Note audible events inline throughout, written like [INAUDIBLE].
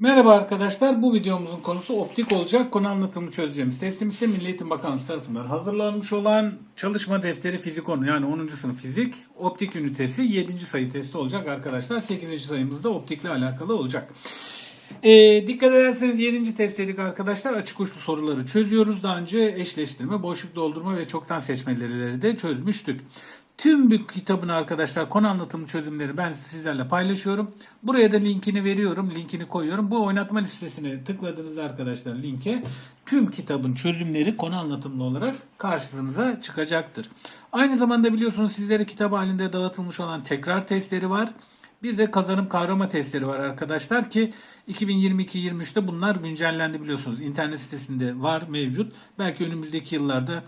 Merhaba arkadaşlar. Bu videomuzun konusu optik olacak. Konu anlatımını çözeceğimiz testim ise Milli Eğitim Bakanlığı tarafından hazırlanmış olan çalışma defteri fizik 10 yani 10. sınıf fizik optik ünitesi 7. sayı testi olacak arkadaşlar. 8. sayımız da optikle alakalı olacak. Ee, dikkat ederseniz 7. test dedik arkadaşlar. Açık uçlu soruları çözüyoruz. Daha önce eşleştirme, boşluk doldurma ve çoktan seçmeleri de çözmüştük. Tüm bir kitabını arkadaşlar konu anlatımı çözümleri ben sizlerle paylaşıyorum. Buraya da linkini veriyorum. Linkini koyuyorum. Bu oynatma listesine tıkladığınız arkadaşlar linke tüm kitabın çözümleri konu anlatımlı olarak karşınıza çıkacaktır. Aynı zamanda biliyorsunuz sizlere kitap halinde dağıtılmış olan tekrar testleri var. Bir de kazanım kavrama testleri var arkadaşlar ki 2022-23'te bunlar güncellendi biliyorsunuz. İnternet sitesinde var mevcut. Belki önümüzdeki yıllarda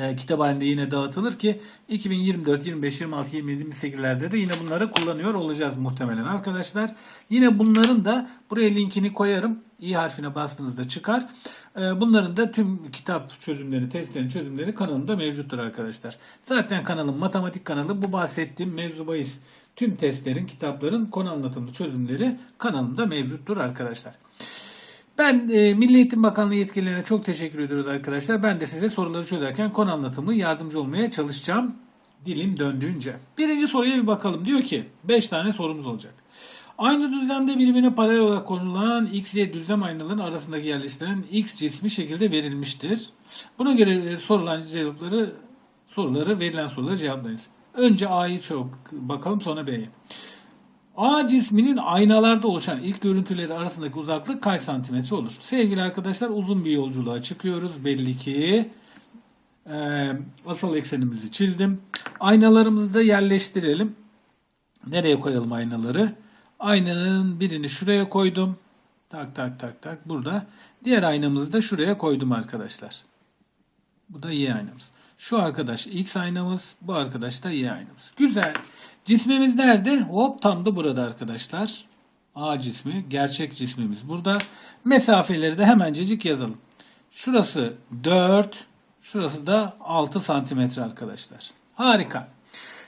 e, kitap halinde yine dağıtılır ki 2024, 25, 26, 27, 28'lerde de yine bunları kullanıyor olacağız muhtemelen arkadaşlar. Yine bunların da buraya linkini koyarım. İ harfine bastığınızda çıkar. E, Bunların da tüm kitap çözümleri, testlerin çözümleri kanalımda mevcuttur arkadaşlar. Zaten kanalım matematik kanalı. Bu bahsettiğim mevzu bahis tüm testlerin, kitapların konu anlatımlı çözümleri kanalımda mevcuttur arkadaşlar. Ben e, Milli Eğitim Bakanlığı yetkililerine çok teşekkür ediyoruz arkadaşlar. Ben de size soruları çözerken konu anlatımı yardımcı olmaya çalışacağım. Dilim döndüğünce. Birinci soruya bir bakalım. Diyor ki 5 tane sorumuz olacak. Aynı düzlemde birbirine paralel olarak konulan X, Y düzlem aynaların arasındaki yerleştirilen X cismi şekilde verilmiştir. Buna göre sorulan cevapları soruları verilen soruları cevaplayınız. Önce A'yı çok bakalım sonra B'ye. A cisminin aynalarda oluşan ilk görüntüleri arasındaki uzaklık kaç santimetre olur? Sevgili arkadaşlar uzun bir yolculuğa çıkıyoruz. Belli ki e, asal eksenimizi çizdim. Aynalarımızı da yerleştirelim. Nereye koyalım aynaları? Aynanın birini şuraya koydum. Tak tak tak tak burada. Diğer aynamızı da şuraya koydum arkadaşlar. Bu da Y aynamız. Şu arkadaş X aynamız, bu arkadaş da Y aynamız. Güzel. Cismimiz nerede? Hop tam da burada arkadaşlar. A cismi, gerçek cismimiz burada. Mesafeleri de hemencecik yazalım. Şurası 4, şurası da 6 santimetre arkadaşlar. Harika.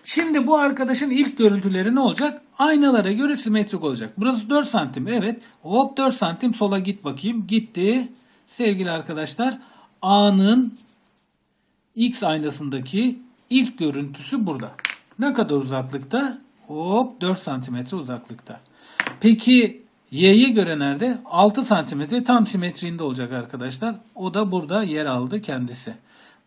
Şimdi bu arkadaşın ilk görüntüleri ne olacak? Aynalara göre simetrik olacak. Burası 4 santim. Evet. Hop 4 santim sola git bakayım. Gitti. Sevgili arkadaşlar A'nın X aynasındaki ilk görüntüsü burada. Ne kadar uzaklıkta? Hop 4 santimetre uzaklıkta. Peki Y'ye göre nerede? 6 santimetre tam simetriğinde olacak arkadaşlar. O da burada yer aldı kendisi.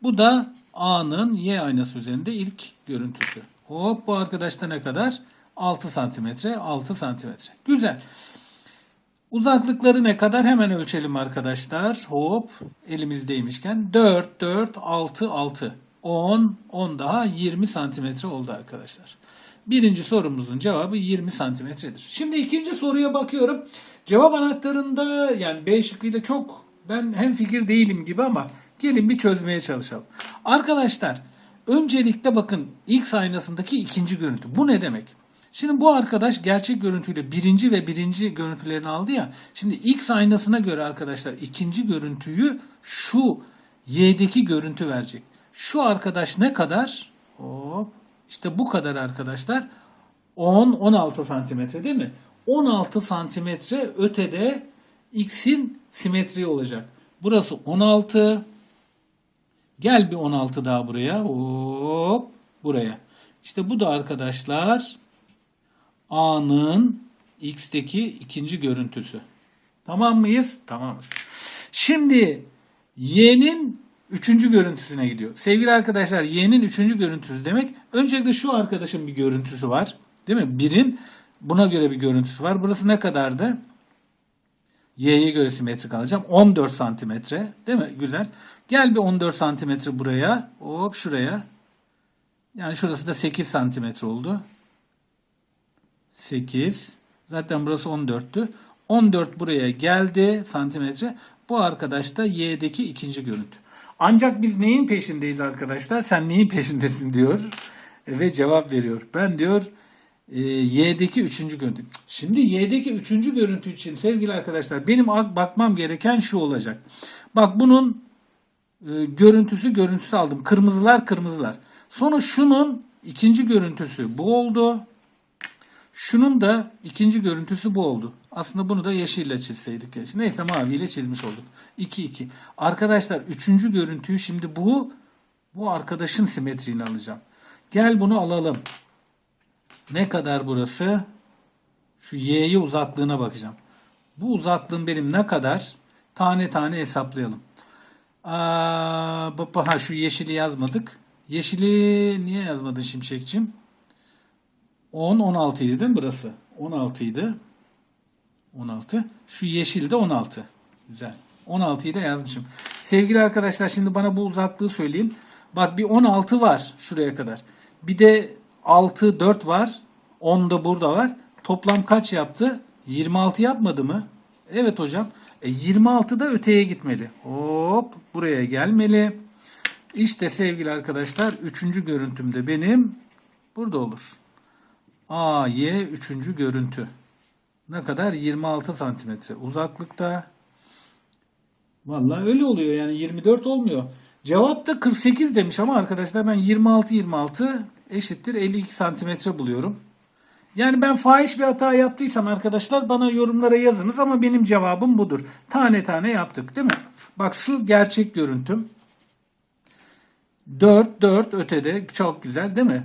Bu da A'nın Y aynası üzerinde ilk görüntüsü. Hop bu arkadaşta ne kadar? 6 santimetre, 6 santimetre. Güzel. Uzaklıkları ne kadar hemen ölçelim arkadaşlar. Hop elimizdeymişken 4, 4, 6, 6. 10, 10 daha 20 santimetre oldu arkadaşlar. Birinci sorumuzun cevabı 20 santimetredir. Şimdi ikinci soruya bakıyorum. Cevap anahtarında yani B şıkkıyla çok ben hem fikir değilim gibi ama gelin bir çözmeye çalışalım. Arkadaşlar öncelikle bakın X aynasındaki ikinci görüntü. Bu ne demek? Şimdi bu arkadaş gerçek görüntüyle birinci ve birinci görüntülerini aldı ya. Şimdi X aynasına göre arkadaşlar ikinci görüntüyü şu Y'deki görüntü verecek. Şu arkadaş ne kadar? Hop. İşte bu kadar arkadaşlar. 10-16 santimetre değil mi? 16 santimetre ötede X'in simetri olacak. Burası 16. Gel bir 16 daha buraya. Hop. Buraya. İşte bu da arkadaşlar A'nın X'teki ikinci görüntüsü. Tamam mıyız? Tamamız. Şimdi Y'nin üçüncü görüntüsüne gidiyor. Sevgili arkadaşlar Y'nin üçüncü görüntüsü demek öncelikle şu arkadaşın bir görüntüsü var. Değil mi? Birin buna göre bir görüntüsü var. Burası ne kadardı? Y'ye göre simetrik alacağım. 14 santimetre. Değil mi? Güzel. Gel bir 14 santimetre buraya. Hop şuraya. Yani şurası da 8 santimetre oldu. 8. Zaten burası 14'tü. 14 buraya geldi santimetre. Bu arkadaş da y'deki ikinci görüntü. Ancak biz neyin peşindeyiz arkadaşlar? Sen neyin peşindesin diyor. Ve cevap veriyor. Ben diyor e, y'deki üçüncü görüntü. Şimdi y'deki üçüncü görüntü için sevgili arkadaşlar benim ak- bakmam gereken şu olacak. Bak bunun e, görüntüsü görüntüsü aldım. Kırmızılar kırmızılar. Sonra şunun ikinci görüntüsü bu oldu. Şunun da ikinci görüntüsü bu oldu. Aslında bunu da yeşille çizseydik. Neyse maviyle çizmiş olduk. 2 2. Arkadaşlar üçüncü görüntüyü şimdi bu bu arkadaşın simetriğini alacağım. Gel bunu alalım. Ne kadar burası? Şu y'ye uzaklığına bakacağım. Bu uzaklığın benim ne kadar? Tane tane hesaplayalım. Aa, baba, ha, şu yeşili yazmadık. Yeşili niye yazmadın Şimşekçim? 10, 16 idi değil mi burası? 16 idi. 16. Şu yeşil de 16. Güzel. 16'yı da yazmışım. Sevgili arkadaşlar şimdi bana bu uzaklığı söyleyin. Bak bir 16 var şuraya kadar. Bir de 6, 4 var. 10 da burada var. Toplam kaç yaptı? 26 yapmadı mı? Evet hocam. E 26 da öteye gitmeli. Hop buraya gelmeli. İşte sevgili arkadaşlar üçüncü görüntümde benim burada olur. A, Y üçüncü görüntü. Ne kadar? 26 santimetre uzaklıkta. Vallahi öyle oluyor yani 24 olmuyor. Cevap da 48 demiş ama arkadaşlar ben 26 26 eşittir 52 santimetre buluyorum. Yani ben fahiş bir hata yaptıysam arkadaşlar bana yorumlara yazınız ama benim cevabım budur. Tane tane yaptık değil mi? Bak şu gerçek görüntüm. 4 4 ötede çok güzel değil mi?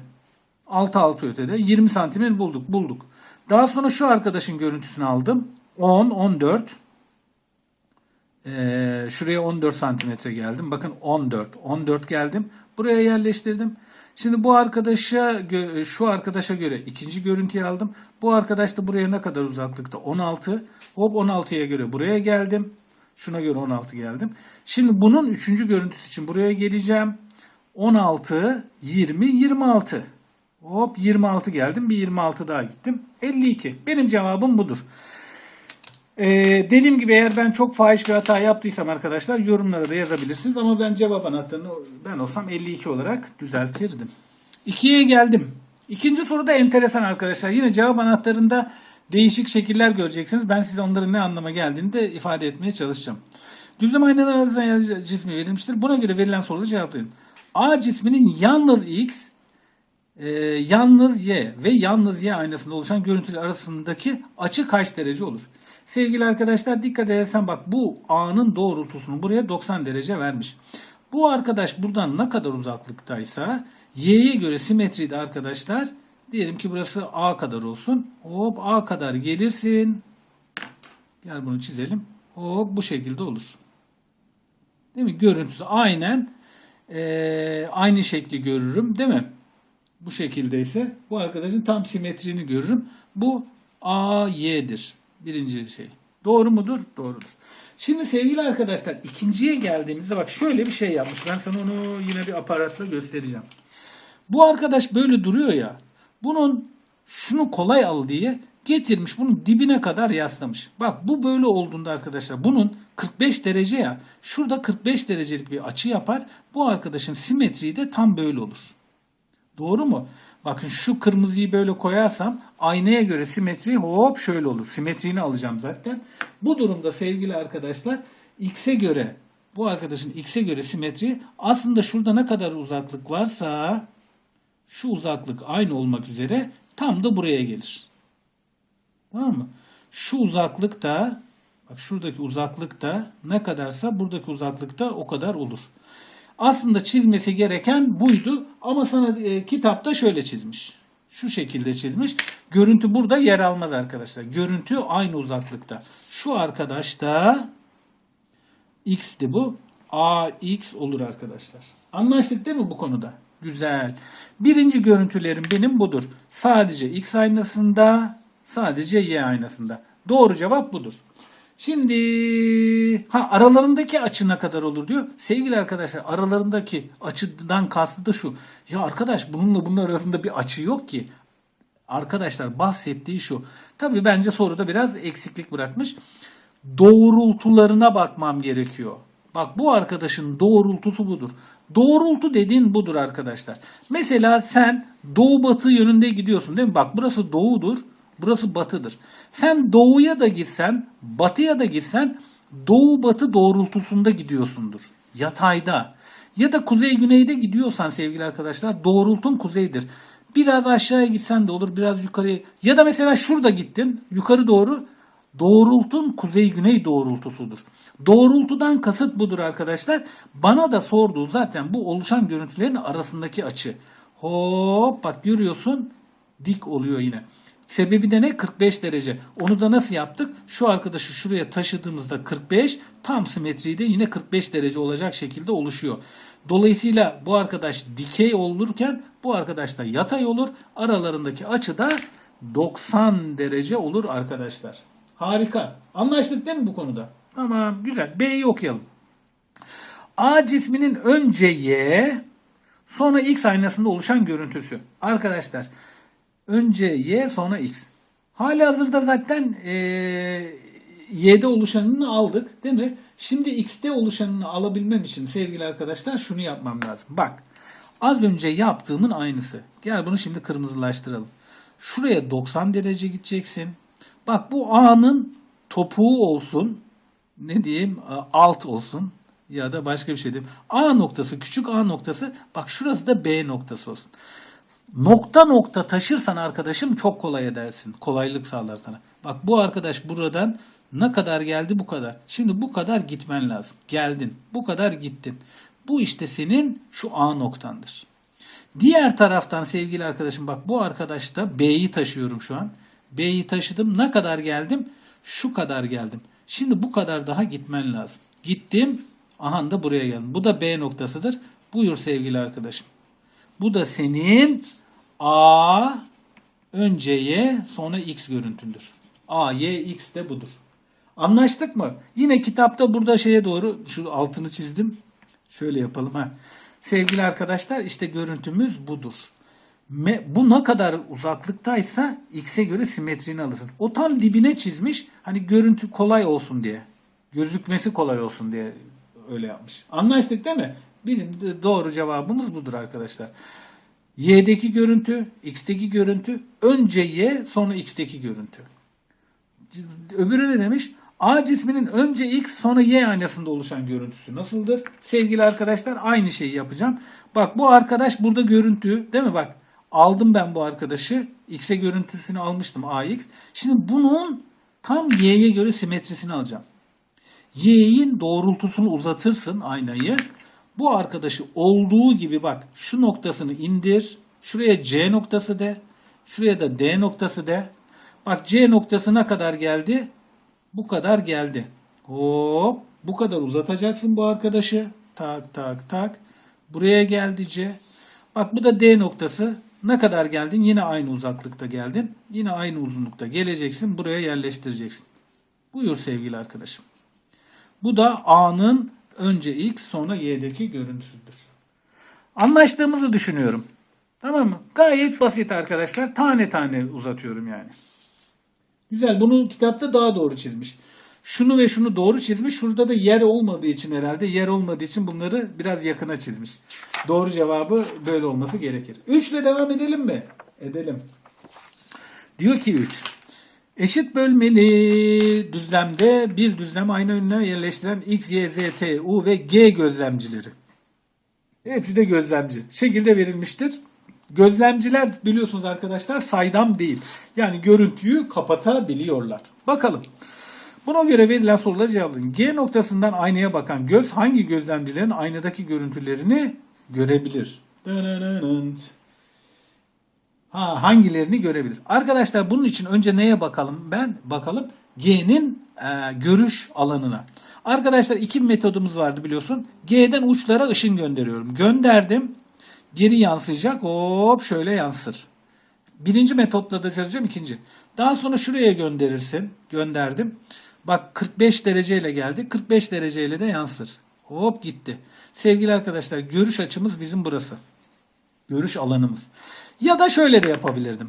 6 6 ötede 20 santimetre bulduk bulduk. Daha sonra şu arkadaşın görüntüsünü aldım. 10 14 ee, şuraya 14 santimetre geldim. Bakın 14. 14 geldim. Buraya yerleştirdim. Şimdi bu arkadaşa şu arkadaşa göre ikinci görüntüyü aldım. Bu arkadaş da buraya ne kadar uzaklıkta? 16. Hop 16'ya göre buraya geldim. Şuna göre 16 geldim. Şimdi bunun üçüncü görüntüsü için buraya geleceğim. 16, 20, 26. Hop 26 geldim. Bir 26 daha gittim. 52. Benim cevabım budur. Ee, dediğim gibi eğer ben çok fahiş bir hata yaptıysam arkadaşlar yorumlara da yazabilirsiniz. Ama ben cevap anahtarını ben olsam 52 olarak düzeltirdim. 2'ye geldim. İkinci soru da enteresan arkadaşlar. Yine cevap anahtarında değişik şekiller göreceksiniz. Ben size onların ne anlama geldiğini de ifade etmeye çalışacağım. Düzlem aynalar arasında cismi verilmiştir. Buna göre verilen soruları cevaplayın. A cisminin yalnız x, e, yalnız y ve yalnız y aynasında oluşan görüntüler arasındaki açı kaç derece olur? Sevgili arkadaşlar dikkat edersen bak bu A'nın doğrultusunu buraya 90 derece vermiş. Bu arkadaş buradan ne kadar uzaklıktaysa Y'ye göre simetri de arkadaşlar diyelim ki burası A kadar olsun. Hop A kadar gelirsin. Gel bunu çizelim. Hop bu şekilde olur. Değil mi? Görüntüsü aynen eee, aynı şekli görürüm. Değil mi? Bu şekildeyse bu arkadaşın tam simetrini görürüm. Bu AY'dir. Birinci şey. Doğru mudur? Doğrudur. Şimdi sevgili arkadaşlar ikinciye geldiğimizde bak şöyle bir şey yapmış. Ben sana onu yine bir aparatla göstereceğim. Bu arkadaş böyle duruyor ya. Bunun şunu kolay al diye getirmiş bunun dibine kadar yaslamış. Bak bu böyle olduğunda arkadaşlar bunun 45 derece ya. Şurada 45 derecelik bir açı yapar. Bu arkadaşın simetriği de tam böyle olur. Doğru mu? Bakın şu kırmızıyı böyle koyarsam aynaya göre simetri hop şöyle olur. Simetriğini alacağım zaten. Bu durumda sevgili arkadaşlar x'e göre bu arkadaşın x'e göre simetri aslında şurada ne kadar uzaklık varsa şu uzaklık aynı olmak üzere tam da buraya gelir. Tamam mı? Şu uzaklık da bak şuradaki uzaklık da ne kadarsa buradaki uzaklık da o kadar olur. Aslında çizmesi gereken buydu ama sana e, kitapta şöyle çizmiş. Şu şekilde çizmiş. Görüntü burada yer almaz arkadaşlar. Görüntü aynı uzaklıkta. Şu arkadaş da x'ti bu. ax olur arkadaşlar. Anlaştık değil mi bu konuda? Güzel. Birinci görüntülerim benim budur. Sadece x aynasında, sadece y aynasında. Doğru cevap budur. Şimdi ha aralarındaki açı ne kadar olur diyor. Sevgili arkadaşlar aralarındaki açıdan kastı da şu. Ya arkadaş bununla bunun arasında bir açı yok ki. Arkadaşlar bahsettiği şu. Tabii bence soruda biraz eksiklik bırakmış. Doğrultularına bakmam gerekiyor. Bak bu arkadaşın doğrultusu budur. Doğrultu dediğin budur arkadaşlar. Mesela sen doğu batı yönünde gidiyorsun değil mi? Bak burası doğudur. Burası batıdır. Sen doğuya da gitsen, batıya da gitsen doğu batı doğrultusunda gidiyorsundur. Yatayda. Ya da kuzey güneyde gidiyorsan sevgili arkadaşlar doğrultun kuzeydir. Biraz aşağıya gitsen de olur, biraz yukarıya. Ya da mesela şurada gittin, yukarı doğru. Doğrultun kuzey-güney doğrultusudur. Doğrultudan kasıt budur arkadaşlar. Bana da sorduğu zaten bu oluşan görüntülerin arasındaki açı. Hop bak görüyorsun dik oluyor yine. Sebebi de ne? 45 derece. Onu da nasıl yaptık? Şu arkadaşı şuraya taşıdığımızda 45, tam simetriyi de yine 45 derece olacak şekilde oluşuyor. Dolayısıyla bu arkadaş dikey olurken bu arkadaş da yatay olur. Aralarındaki açı da 90 derece olur arkadaşlar. Harika. Anlaştık değil mi bu konuda? Tamam güzel. B'yi okuyalım. A cisminin önce Y sonra X aynasında oluşan görüntüsü. Arkadaşlar önce Y sonra X. Hali hazırda zaten eee, Y'de oluşanını aldık değil mi? Şimdi X'te oluşanını alabilmem için sevgili arkadaşlar şunu yapmam lazım. Bak az önce yaptığımın aynısı. Gel bunu şimdi kırmızılaştıralım. Şuraya 90 derece gideceksin. Bak bu A'nın topuğu olsun. Ne diyeyim? Alt olsun. Ya da başka bir şey diyeyim. A noktası, küçük A noktası. Bak şurası da B noktası olsun. Nokta nokta taşırsan arkadaşım çok kolay edersin. Kolaylık sağlar sana. Bak bu arkadaş buradan ne kadar geldi bu kadar. Şimdi bu kadar gitmen lazım. Geldin. Bu kadar gittin. Bu işte senin şu A noktandır. Diğer taraftan sevgili arkadaşım bak bu arkadaşta B'yi taşıyorum şu an. B'yi taşıdım. Ne kadar geldim? Şu kadar geldim. Şimdi bu kadar daha gitmen lazım. Gittim. Aha da buraya geldim. Bu da B noktasıdır. Buyur sevgili arkadaşım. Bu da senin A önce Y sonra X görüntündür. A, Y, X de budur. Anlaştık mı? Yine kitapta burada şeye doğru şu altını çizdim. Şöyle yapalım ha. Sevgili arkadaşlar işte görüntümüz budur. Bu ne kadar uzaklıktaysa x'e göre simetrini alırsın. O tam dibine çizmiş. Hani görüntü kolay olsun diye. Gözükmesi kolay olsun diye öyle yapmış. Anlaştık değil mi? Bizim doğru cevabımız budur arkadaşlar. Y'deki görüntü, X'teki görüntü, önce Y sonra X'teki görüntü. Öbürü ne demiş? A cisminin önce X sonra Y aynasında oluşan görüntüsü nasıldır? Sevgili arkadaşlar aynı şeyi yapacağım. Bak bu arkadaş burada görüntü değil mi? Bak aldım ben bu arkadaşı. X'e görüntüsünü almıştım AX. Şimdi bunun tam Y'ye göre simetrisini alacağım. Y'in doğrultusunu uzatırsın aynayı. Bu arkadaşı olduğu gibi bak şu noktasını indir. Şuraya C noktası de. Şuraya da D noktası de. Bak C noktasına kadar geldi. Bu kadar geldi. Hop. Bu kadar uzatacaksın bu arkadaşı. Tak tak tak. Buraya geldi C. Bak bu da D noktası. Ne kadar geldin? Yine aynı uzaklıkta geldin. Yine aynı uzunlukta geleceksin. Buraya yerleştireceksin. Buyur sevgili arkadaşım. Bu da A'nın önce X sonra Y'deki görüntüsüdür. Anlaştığımızı düşünüyorum. Tamam mı? Gayet basit arkadaşlar. Tane tane uzatıyorum yani. Güzel. Bunu kitapta daha doğru çizmiş. Şunu ve şunu doğru çizmiş. Şurada da yer olmadığı için herhalde yer olmadığı için bunları biraz yakına çizmiş. Doğru cevabı böyle olması gerekir. 3 ile devam edelim mi? Edelim. Diyor ki 3. Eşit bölmeli düzlemde bir düzlem aynı önüne yerleştiren X, Y, Z, T, U ve G gözlemcileri. Hepsi de gözlemci. Şekilde verilmiştir. Gözlemciler biliyorsunuz arkadaşlar saydam değil. Yani görüntüyü kapatabiliyorlar. Bakalım. Buna göre verilen soruları cevaplayın. G noktasından aynaya bakan göz hangi gözlemcilerin aynadaki görüntülerini görebilir? Dınınınınt. Ha, hangilerini görebilir? Arkadaşlar bunun için önce neye bakalım? Ben bakalım G'nin e, görüş alanına. Arkadaşlar iki metodumuz vardı biliyorsun. G'den uçlara ışın gönderiyorum. Gönderdim. Geri yansıyacak. Hop şöyle yansır. Birinci metotla da çözeceğim. ikinci. Daha sonra şuraya gönderirsin. Gönderdim. Bak 45 dereceyle geldi. 45 dereceyle de yansır. Hop gitti. Sevgili arkadaşlar görüş açımız bizim burası. Görüş alanımız. Ya da şöyle de yapabilirdim.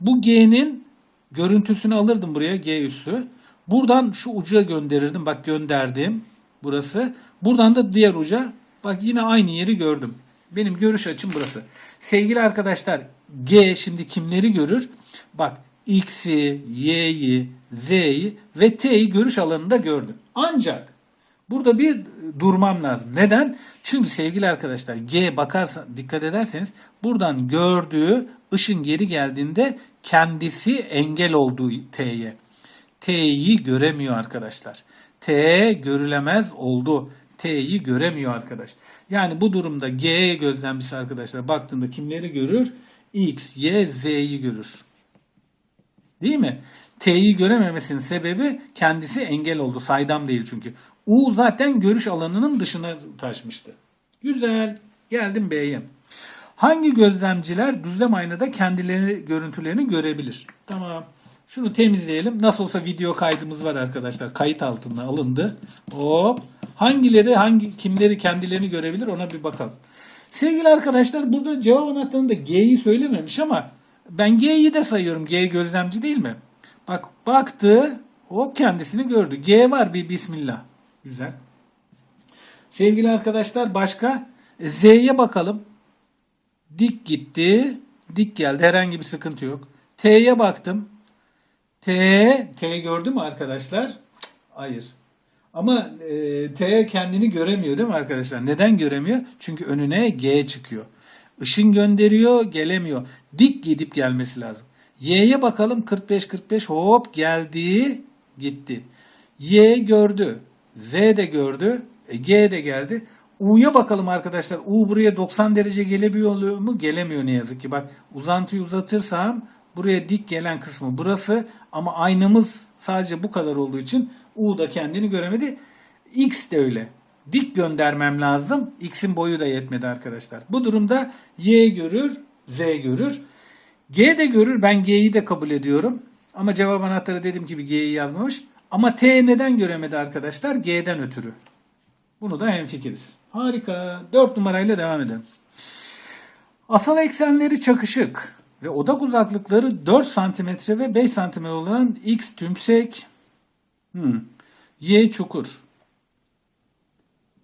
Bu G'nin görüntüsünü alırdım buraya G üssü. Buradan şu uca gönderirdim. Bak gönderdim. Burası. Buradan da diğer uca. Bak yine aynı yeri gördüm. Benim görüş açım burası. Sevgili arkadaşlar G şimdi kimleri görür? Bak X'i, Y'yi, Z'yi ve T'yi görüş alanında gördüm. Ancak burada bir durmam lazım. Neden? Çünkü sevgili arkadaşlar G bakarsa dikkat ederseniz buradan gördüğü ışın geri geldiğinde kendisi engel olduğu T'ye. T'yi göremiyor arkadaşlar. T görülemez oldu. T'yi göremiyor arkadaş. Yani bu durumda G gözlemcisi arkadaşlar baktığında kimleri görür? X, Y, Z'yi görür. Değil mi? T'yi görememesinin sebebi kendisi engel oldu. Saydam değil çünkü. U zaten görüş alanının dışına taşmıştı. Güzel. Geldim B'ye. Hangi gözlemciler düzlem aynada kendilerini görüntülerini görebilir? Tamam. Şunu temizleyelim. Nasıl olsa video kaydımız var arkadaşlar. Kayıt altına alındı. Hop. Hangileri hangi kimleri kendilerini görebilir ona bir bakalım. Sevgili arkadaşlar burada cevap anahtarında G'yi söylememiş ama ben G'yi de sayıyorum. G gözlemci değil mi? Bak baktı o kendisini gördü. G var bir bismillah. Güzel. Sevgili arkadaşlar başka E, Z'ye bakalım. Dik gitti. Dik geldi. Herhangi bir sıkıntı yok. T'ye baktım. T, T gördü mü arkadaşlar? Hayır. Ama e, T kendini göremiyor değil mi arkadaşlar? Neden göremiyor? Çünkü önüne G çıkıyor. Işın gönderiyor, gelemiyor. Dik gidip gelmesi lazım. Y'ye bakalım 45-45 hop geldi, gitti. Y gördü. Z de gördü. E, G de geldi. U'ya bakalım arkadaşlar. U buraya 90 derece gelebiliyor mu? Gelemiyor ne yazık ki. Bak uzantıyı uzatırsam buraya dik gelen kısmı burası ama aynamız sadece bu kadar olduğu için U da kendini göremedi. X de öyle. Dik göndermem lazım. X'in boyu da yetmedi arkadaşlar. Bu durumda Y görür, Z görür. G de görür. Ben G'yi de kabul ediyorum. Ama cevap anahtarı dediğim gibi G'yi yazmamış. Ama T neden göremedi arkadaşlar? G'den ötürü. Bunu da hemfikiriz. Harika. 4 numarayla devam edelim. Asal eksenleri çakışık ve odak uzaklıkları 4 cm ve 5 cm olan X tümsek, hmm, Y çukur.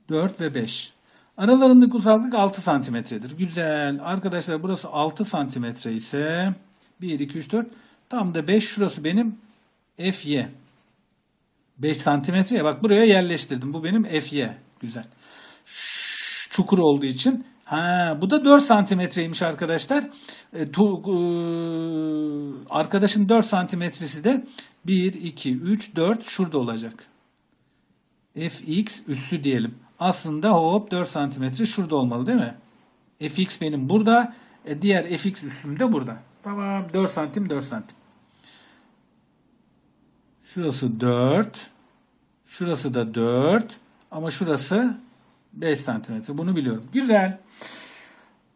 4 ve 5. Aralarındaki uzaklık 6 santimetredir. Güzel. Arkadaşlar burası 6 santimetre ise 1, 2, 3, 4. Tam da 5 şurası benim FY. 5 santimetre ya bak buraya yerleştirdim. Bu benim FY. Güzel. Ş- Çukur olduğu için. Ha, bu da 4 santimetreymiş arkadaşlar. E, tu, e, arkadaşın 4 santimetresi de 1, 2, 3, 4 şurada olacak. fx üssü diyelim. Aslında hop 4 santimetre şurada olmalı değil mi? fx benim burada. E, diğer fx üssüm de burada. Tamam 4 santim 4 santim. Şurası 4. Şurası da 4. Ama şurası 5 santimetre. Bunu biliyorum. Güzel.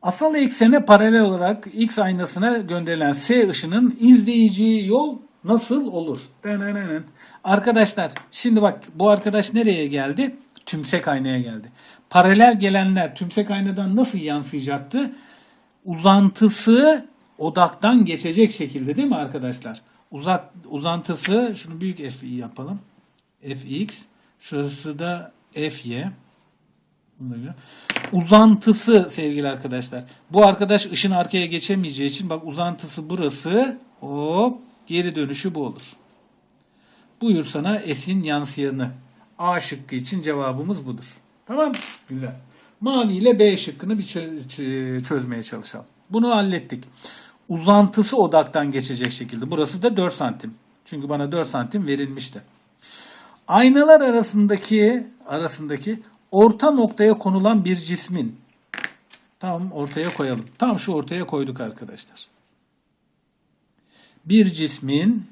Asal eksene paralel olarak X aynasına gönderilen S ışının izleyeceği yol nasıl olur? Denenenen. Arkadaşlar şimdi bak bu arkadaş nereye geldi? Tümsek aynaya geldi. Paralel gelenler tümsek aynadan nasıl yansıyacaktı? Uzantısı odaktan geçecek şekilde değil mi arkadaşlar? Uzak uzantısı şunu büyük F yapalım. Fx şurası da Fy. Uzantısı sevgili arkadaşlar. Bu arkadaş ışın arkaya geçemeyeceği için bak uzantısı burası. Hop geri dönüşü bu olur. Buyur sana S'in yansıyanı. A şıkkı için cevabımız budur. Tamam Güzel. Mavi ile B şıkkını bir çözmeye çalışalım. Bunu hallettik. Uzantısı odaktan geçecek şekilde. Burası da 4 santim. Çünkü bana 4 santim verilmişti. Aynalar arasındaki arasındaki orta noktaya konulan bir cismin tam ortaya koyalım. Tam şu ortaya koyduk arkadaşlar. Bir cismin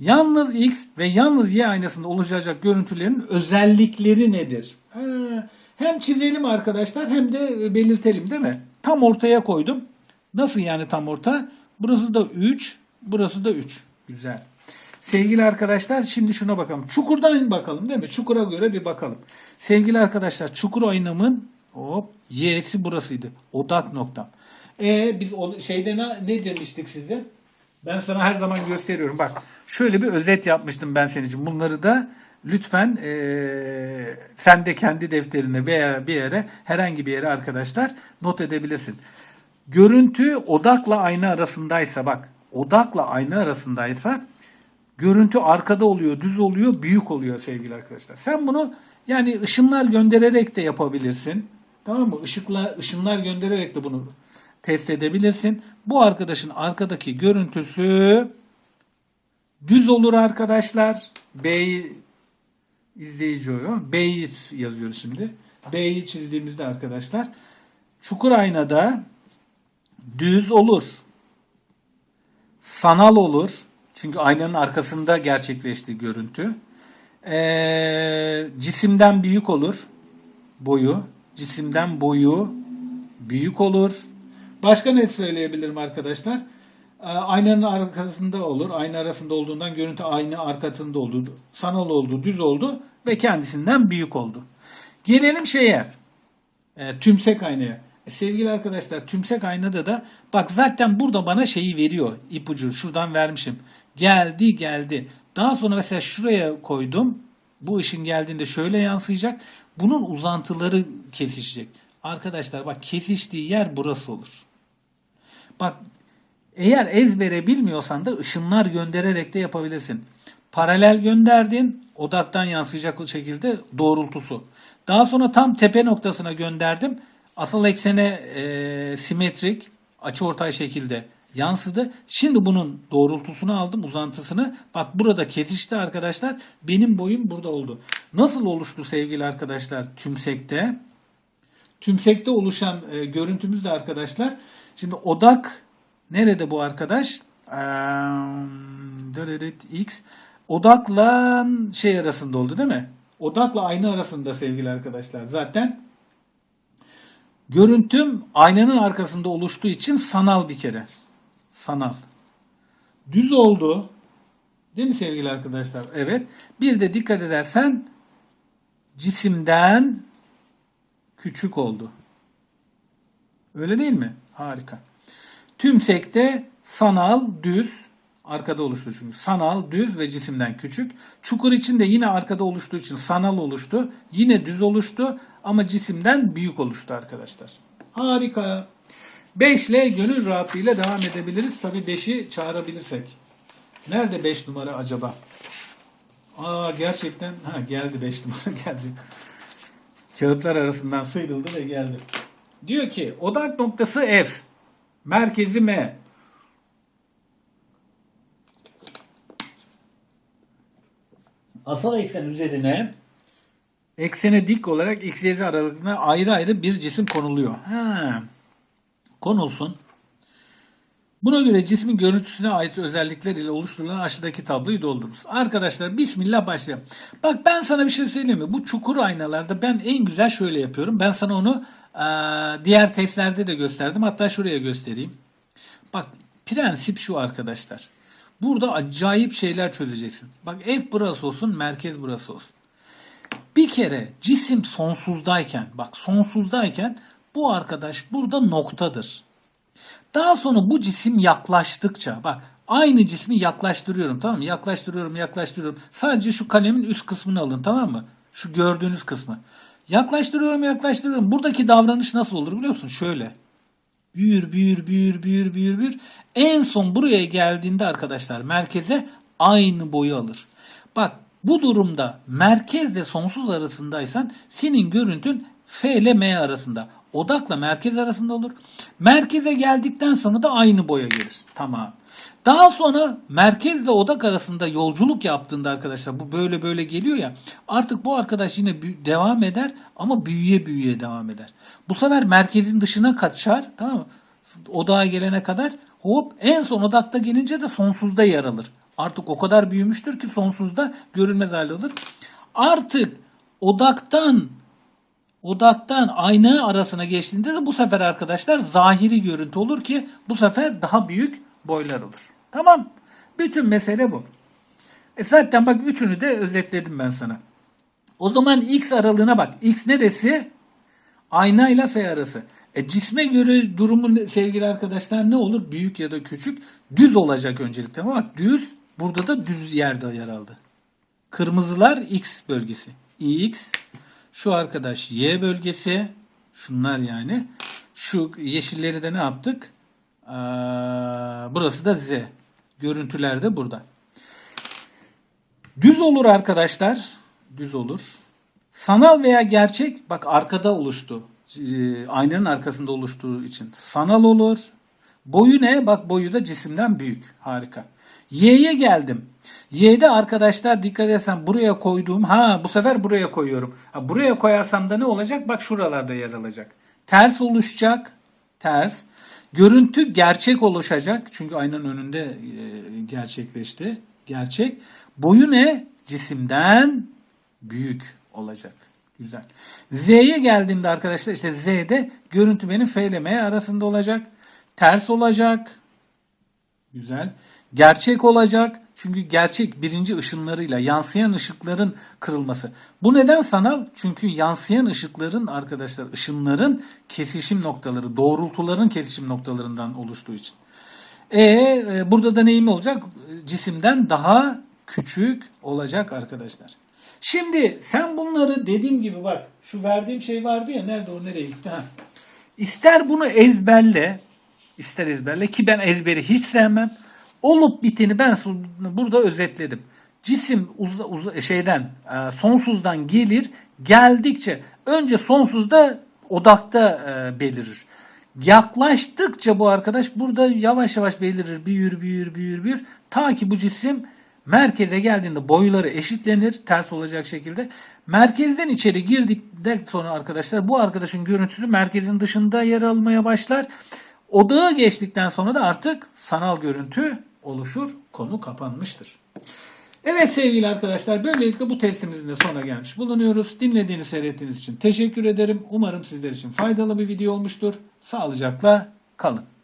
yalnız X ve yalnız Y aynasında oluşacak görüntülerin özellikleri nedir? Ha, hem çizelim arkadaşlar hem de belirtelim değil mi? Tam ortaya koydum. Nasıl yani tam orta? Burası da 3, burası da 3. Güzel. Sevgili arkadaşlar şimdi şuna bakalım. Çukurdan bakalım değil mi? Çukura göre bir bakalım. Sevgili arkadaşlar çukur oynamın hop y'si burasıydı. Odak noktam. E biz o şeyde ne, ne demiştik size? Ben sana her zaman gösteriyorum. Bak şöyle bir özet yapmıştım ben senin için. Bunları da lütfen eee, sen de kendi defterine veya bir yere herhangi bir yere arkadaşlar not edebilirsin. Görüntü odakla ayna arasındaysa bak odakla ayna arasındaysa görüntü arkada oluyor, düz oluyor, büyük oluyor sevgili arkadaşlar. Sen bunu yani ışınlar göndererek de yapabilirsin. Tamam mı? Işıkla, ışınlar göndererek de bunu test edebilirsin. Bu arkadaşın arkadaki görüntüsü düz olur arkadaşlar. B'yi izleyici oluyor. B'yi yazıyoruz şimdi. B'yi çizdiğimizde arkadaşlar çukur aynada düz olur. Sanal olur. Çünkü aynanın arkasında gerçekleşti görüntü. Ee, cisimden büyük olur. Boyu. Cisimden boyu büyük olur. Başka ne söyleyebilirim arkadaşlar? Ee, Aynanın arkasında olur. Ayna arasında olduğundan görüntü ayna arkasında oldu. Sanal oldu, düz oldu ve kendisinden büyük oldu. Gelelim şeye. E, tümsek aynaya. Sevgili arkadaşlar tümsek aynada da bak zaten burada bana şeyi veriyor ipucu şuradan vermişim. Geldi geldi. Daha sonra mesela şuraya koydum. Bu ışın geldiğinde şöyle yansıyacak. Bunun uzantıları kesişecek. Arkadaşlar bak kesiştiği yer burası olur. Bak eğer ezbere bilmiyorsan da ışınlar göndererek de yapabilirsin. Paralel gönderdin, odaktan yansıyacak şekilde doğrultusu. Daha sonra tam tepe noktasına gönderdim. Asıl eksene e, simetrik, açıortay şekilde yansıdı. Şimdi bunun doğrultusunu aldım, uzantısını. Bak burada kesişti arkadaşlar. Benim boyum burada oldu. Nasıl oluştu sevgili arkadaşlar tümsekte? Tümsekte oluşan e, görüntümüz de arkadaşlar. Şimdi odak nerede bu arkadaş? Dırırıt, X. Odakla şey arasında oldu değil mi? Odakla ayna arasında sevgili arkadaşlar. Zaten görüntüm aynanın arkasında oluştuğu için sanal bir kere. Sanal. Düz oldu. Değil mi sevgili arkadaşlar? Evet. Bir de dikkat edersen cisimden küçük oldu. Öyle değil mi? Harika. Tümsekte sanal, düz, arkada oluştu çünkü. Sanal, düz ve cisimden küçük. Çukur için de yine arkada oluştuğu için sanal oluştu. Yine düz oluştu ama cisimden büyük oluştu arkadaşlar. Harika. 5 ile gönül rahatlığıyla devam edebiliriz. Tabii 5'i çağırabilirsek. Nerede 5 numara acaba? Aa gerçekten ha geldi 5 numara [LAUGHS] geldi. Kağıtlar arasından sıyrıldı ve geldi. Diyor ki odak noktası F. Merkezi M. Asal eksen üzerine eksene dik olarak x, y, z aralığına ayrı ayrı bir cisim konuluyor. Ha. Konulsun. Buna göre cismin görüntüsüne ait özellikler ile oluşturulan aşağıdaki tabloyu doldururuz. Arkadaşlar bismillah başlayalım. Bak ben sana bir şey söyleyeyim mi? Bu çukur aynalarda ben en güzel şöyle yapıyorum. Ben sana onu eee, diğer testlerde de gösterdim. Hatta şuraya göstereyim. Bak prensip şu arkadaşlar. Burada acayip şeyler çözeceksin. Bak ev burası olsun, merkez burası olsun. Bir kere cisim sonsuzdayken, bak sonsuzdayken bu arkadaş burada noktadır. Daha sonra bu cisim yaklaştıkça bak aynı cismi yaklaştırıyorum tamam mı? Yaklaştırıyorum yaklaştırıyorum. Sadece şu kalemin üst kısmını alın tamam mı? Şu gördüğünüz kısmı. Yaklaştırıyorum yaklaştırıyorum. Buradaki davranış nasıl olur biliyor musun? Şöyle. Büyür büyür büyür büyür büyür büyür. En son buraya geldiğinde arkadaşlar merkeze aynı boyu alır. Bak bu durumda merkezle sonsuz arasındaysan senin görüntün F ile M arasında. Odakla merkez arasında olur. Merkeze geldikten sonra da aynı boya gelir. Tamam. Daha sonra merkezle odak arasında yolculuk yaptığında arkadaşlar bu böyle böyle geliyor ya artık bu arkadaş yine devam eder ama büyüye büyüye devam eder. Bu sefer merkezin dışına kaçar tamam mı? Odağa gelene kadar hop en son odakta gelince de sonsuzda yer alır. Artık o kadar büyümüştür ki sonsuzda görünmez hale alır. Artık odaktan odaktan ayna arasına geçtiğinde de bu sefer arkadaşlar zahiri görüntü olur ki bu sefer daha büyük boylar olur. Tamam. Bütün mesele bu. E zaten bak üçünü de özetledim ben sana. O zaman x aralığına bak. X neresi? Ayna ile F arası. E cisme göre durumu ne- sevgili arkadaşlar ne olur? Büyük ya da küçük. Düz olacak öncelikle. Bak düz. Burada da düz yerde yer aldı. Kırmızılar X bölgesi. X. Şu arkadaş Y bölgesi. Şunlar yani. Şu yeşilleri de ne yaptık? Aa, burası da Z. Görüntüler de burada. Düz olur arkadaşlar. Düz olur. Sanal veya gerçek bak arkada oluştu. e, aynanın arkasında oluştuğu için sanal olur. Boyu ne? Bak boyu da cisimden büyük. Harika. Y'ye geldim. Y'de arkadaşlar dikkat etsen buraya koyduğum ha bu sefer buraya koyuyorum. Ha, buraya koyarsam da ne olacak? Bak şuralarda yer alacak. Ters oluşacak. Ters. Görüntü gerçek oluşacak. Çünkü aynanın önünde e, gerçekleşti. Gerçek. Boyu ne? Cisimden büyük olacak. Güzel. Z'ye geldiğimde arkadaşlar işte Z'de görüntü benim F ile M arasında olacak. Ters olacak. Güzel. Gerçek olacak. Çünkü gerçek birinci ışınlarıyla yansıyan ışıkların kırılması. Bu neden sanal? Çünkü yansıyan ışıkların arkadaşlar ışınların kesişim noktaları, doğrultuların kesişim noktalarından oluştuğu için. E, e, burada da neyim olacak? Cisimden daha küçük olacak arkadaşlar. Şimdi sen bunları dediğim gibi bak şu verdiğim şey vardı ya nerede o nereye gitti? Ha. İster bunu ezberle, ister ezberle ki ben ezberi hiç sevmem. Olup biteni ben burada özetledim. Cisim uz, uz- şeyden e, sonsuzdan gelir geldikçe önce sonsuzda odakta e, belirir. Yaklaştıkça bu arkadaş burada yavaş yavaş belirir, büyür, büyür, büyür, büyür. Ta ki bu cisim merkeze geldiğinde boyları eşitlenir ters olacak şekilde. Merkezden içeri girdikten sonra arkadaşlar bu arkadaşın görüntüsü merkezin dışında yer almaya başlar. Odağı geçtikten sonra da artık sanal görüntü oluşur. Konu kapanmıştır. Evet sevgili arkadaşlar böylelikle bu testimizin de sonuna gelmiş bulunuyoruz. Dinlediğiniz seyrettiğiniz için teşekkür ederim. Umarım sizler için faydalı bir video olmuştur. Sağlıcakla kalın.